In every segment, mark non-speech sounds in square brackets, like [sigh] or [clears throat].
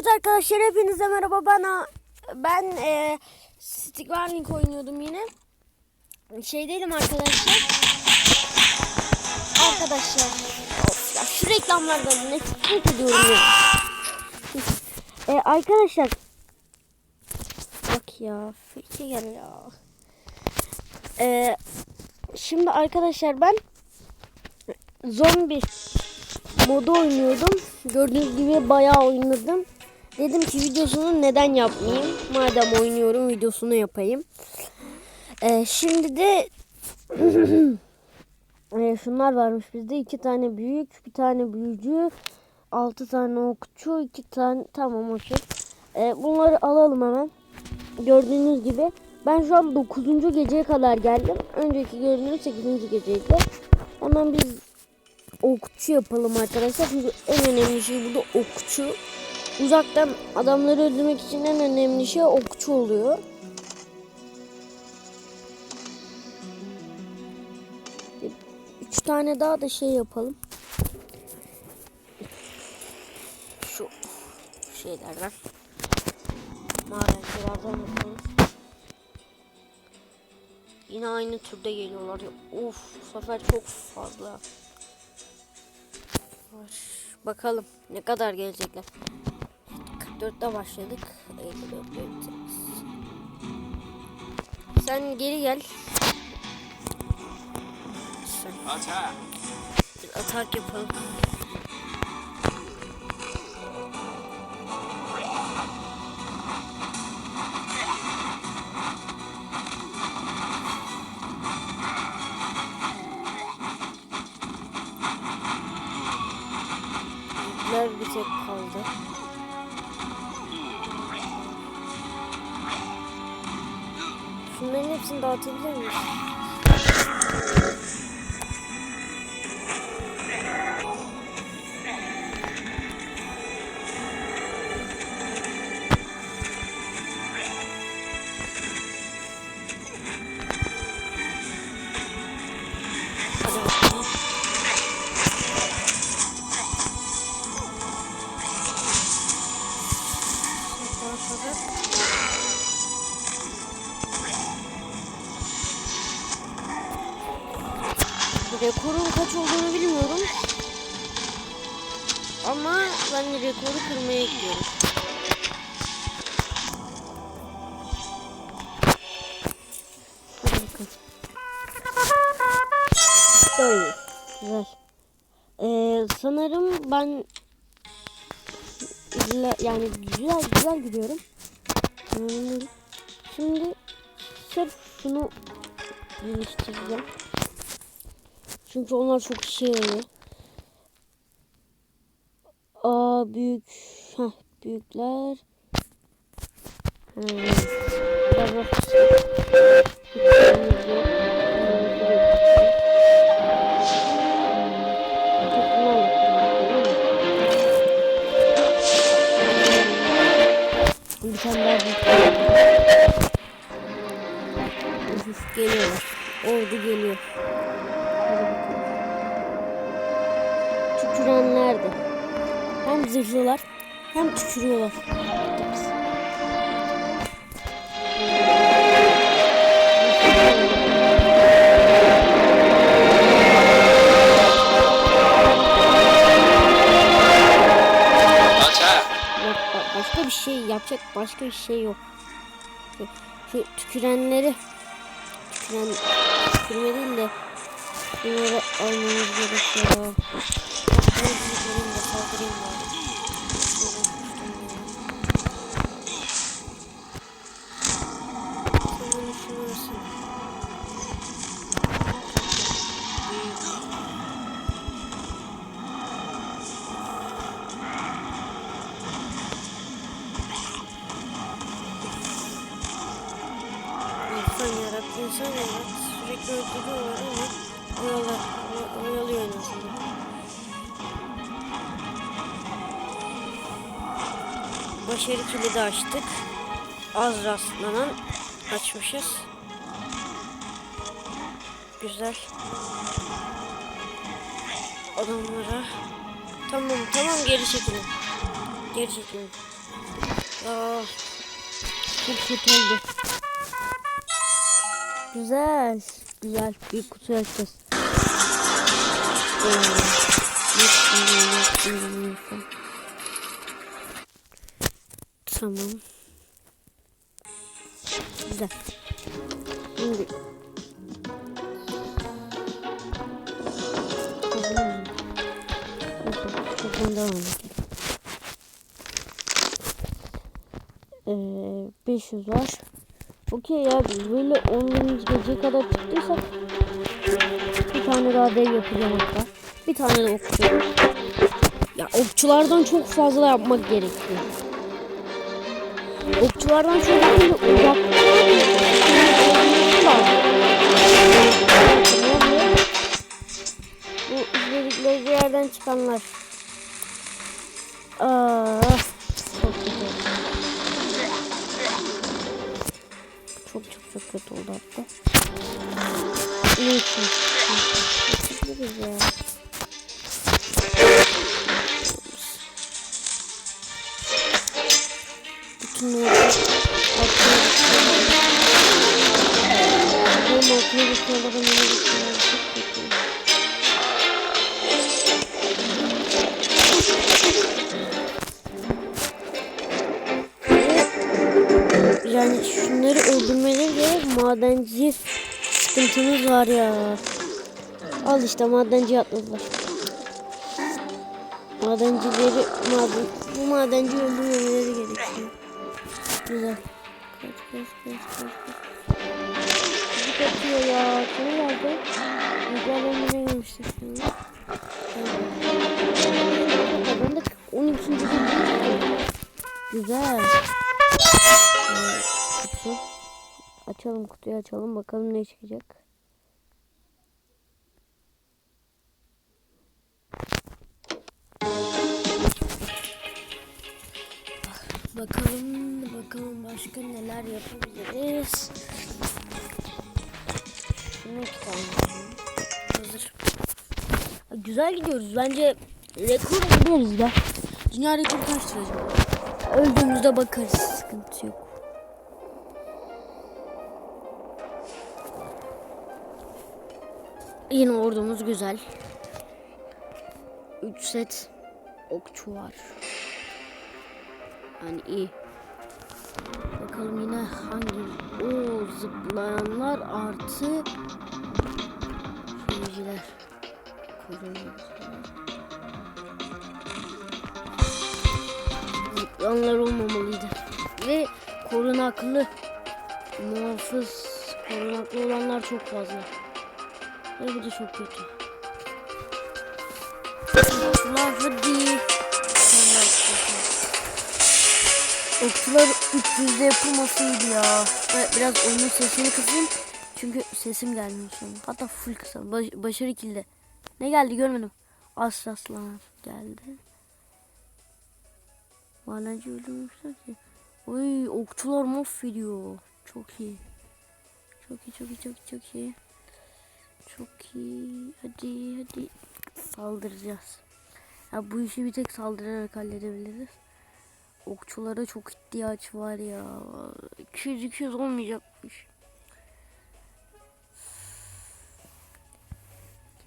Evet arkadaşlar hepinize merhaba. Bana ben e, Stick Running oynuyordum yine. Şeydeydim arkadaşlar. Arkadaşlar. Ya şu reklamlardan nefret ediyorum ya. E, arkadaşlar. Bak ya fake gel ya. E, şimdi arkadaşlar ben zombi modu oynuyordum. Gördüğünüz gibi bayağı oynadım. Dedim ki videosunu neden yapmayayım? Madem oynuyorum videosunu yapayım. Ee, şimdi de [clears throat] ee, şunlar varmış bizde. iki tane büyük, bir tane büyücü, altı tane okçu, iki tane tamam okey. Ee, bunları alalım hemen. Gördüğünüz gibi ben şu an 9. geceye kadar geldim. Önceki gördüğünüz 8. geceydi. Hemen biz okçu yapalım arkadaşlar. Çünkü en önemli şey burada okçu. Uzaktan adamları öldürmek için en önemli şey okçu oluyor. Üç tane daha da şey yapalım. Şu şeylerden. Madencelerden yapalım. Yine aynı türde geliyorlar. Of bu sefer çok fazla. Bakalım ne kadar gelecekler. 44'te başladık. 54 Sen geri gel. Sen atak yapalım. Hepsini dağıtabilir miyiz? Hadi bakalım. Rekorun kaç olduğunu bilmiyorum. Ama ben rekoru kırmaya gidiyorum. Böyle. Güzel. Ee, sanırım ben yani güzel güzel gidiyorum. Şimdi sırf şunu geliştireceğim. Çünkü onlar çok işe yarıyor. Aa büyük. Heh, büyükler. Hmm. Bir tane daha geliyorlar. Ordu geliyor. Tükürenler de. Hem zırhlılar hem tükürüyorlar. Başka bir şey yapacak başka bir şey yok. Şu tükürenleri tüküren tükürme değil de bunları almamız gerekiyor. Tüküreyim de saldırayım bari. İnsan yarat. Sürekli öldürüyorlar ama oyalar, oyalıyor en azından. Başarı kilidi açtık. Az rastlanan açmışız. Güzel. Adamlara. Tamam tamam geri çekilin. Geri çekilin. Aa, çok kötü oldu. Güzel. Güzel. Bir kutu açacağız. Ee, yok, yok, yok, yok, yok. Tamam. Güzel. Şimdi. Edelim. Ee, 500 var. Okey ya böyle 10 gün gece kadar çıktıysak bir tane daha dev yapacağım hatta. Bir tane de okçu. Ya okçulardan çok fazla yapmak gerekiyor. Okçulardan çok değil uzak. Bu izledikleri yerden çıkanlar. Aa, çok kötü. Çok çok kötü oldu hatta. Neyse. Yapabiliriz ya. Bütün madenci sıkıntımız var ya. Al işte madenci atladılar. Madencileri maden bu madenci öldürmemeleri gerekiyor. Güzel. Kaç kaç kaç kaç kaç. Bizi kaçıyor ya. Kime geldi? Rüzgarlarını denemiştik şimdi. Ben de 12. gün Güzel. Kutu. Açalım kutuyu açalım bakalım ne çıkacak. Bakalım bakalım başka neler yapabiliriz. Şunu iki tane hazır. Ha, Güzel gidiyoruz. Bence rekor buluruz ya. Dünya rekoru kaçtır acaba? Öldüğümüzde bakarız. Sıkıntı yok. Yine ordumuz güzel. 3 set okçu var. Yani iyi. Bakalım yine hangi o zıplayanlar artı şeyciler. Zıplayanlar olmamalıydı. Ve korunaklı muhafız korunaklı olanlar çok fazla. Ve bu da çok kötü. Okçular hadi. Sen Okçular 300'de yapılmasıydı ya. Evet, biraz oyunun sesini kısayım. Çünkü sesim gelmiyor an. Hatta full kısalım. Baş, başarı kilde. Ne geldi görmedim. Aslaslar geldi. Madenci öldürmüşler ki. Oy okçular mahvediyor. Çok iyi. Çok iyi çok iyi çok iyi çok iyi. Çok iyi. Hadi hadi. Saldıracağız. Ya bu işi bir tek saldırarak halledebiliriz. Okçulara çok ihtiyaç var ya. 200-200 olmayacakmış.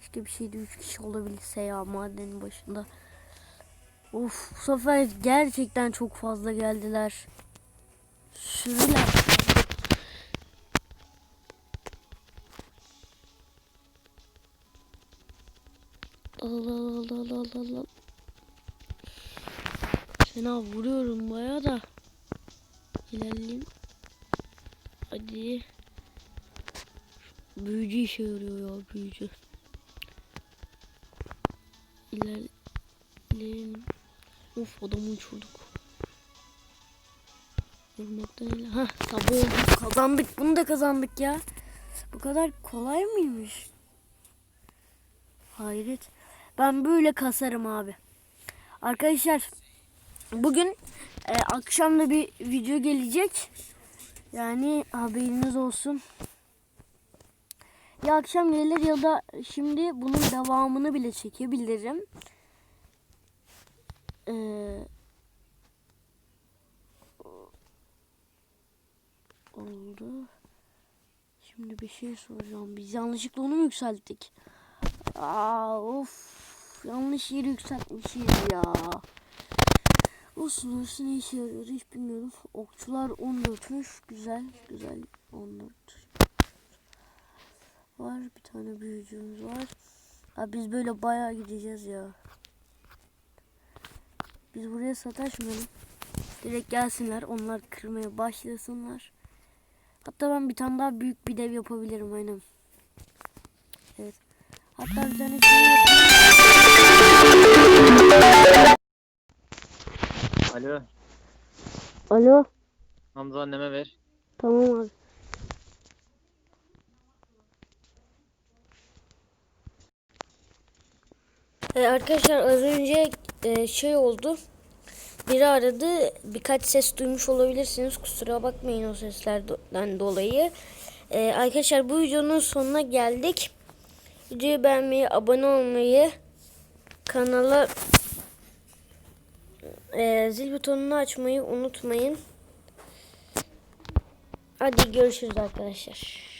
Keşke bir şeyde 3 kişi olabilse ya madenin başında. Of bu sefer gerçekten çok fazla geldiler. Sürüler. Fena vuruyorum baya da. İlerleyeyim. Hadi. Büyücü işe yarıyor ya büyücü. İlerleyelim. Of adamı uçurduk. Vurmaktan ile. Hah tabi olduk kazandık. Bunu da kazandık ya. Bu kadar kolay mıymış? Hayret. Ben böyle kasarım abi. Arkadaşlar bugün e, akşam da bir video gelecek. Yani haberiniz olsun. Ya akşam gelir ya da şimdi bunun devamını bile çekebilirim. Ee, oldu. Şimdi bir şey soracağım. Biz yanlışlıkla onu mu yükselttik? Aa of. Yanlış yeri yükseltmişiz ya. Olsun olsun ne işe yarıyor hiç bilmiyorum. Okçular 14'müş. Güzel güzel 14. Var bir tane büyücümüz var. Ha biz böyle bayağı gideceğiz ya. Biz buraya sataşmayalım. Direkt gelsinler. Onlar kırmaya başlasınlar. Hatta ben bir tane daha büyük bir dev yapabilirim aynen. Evet. Hatta bir tane şey yapayım. Alo, Alo. Hamza anneme ver. Tamam abi. Ee, arkadaşlar az önce e, şey oldu. Biri aradı. Birkaç ses duymuş olabilirsiniz. Kusura bakmayın o seslerden dolayı. Ee, arkadaşlar bu videonun sonuna geldik. Videoyu beğenmeyi, abone olmayı, kanala e, zil butonunu açmayı unutmayın. Hadi görüşürüz arkadaşlar.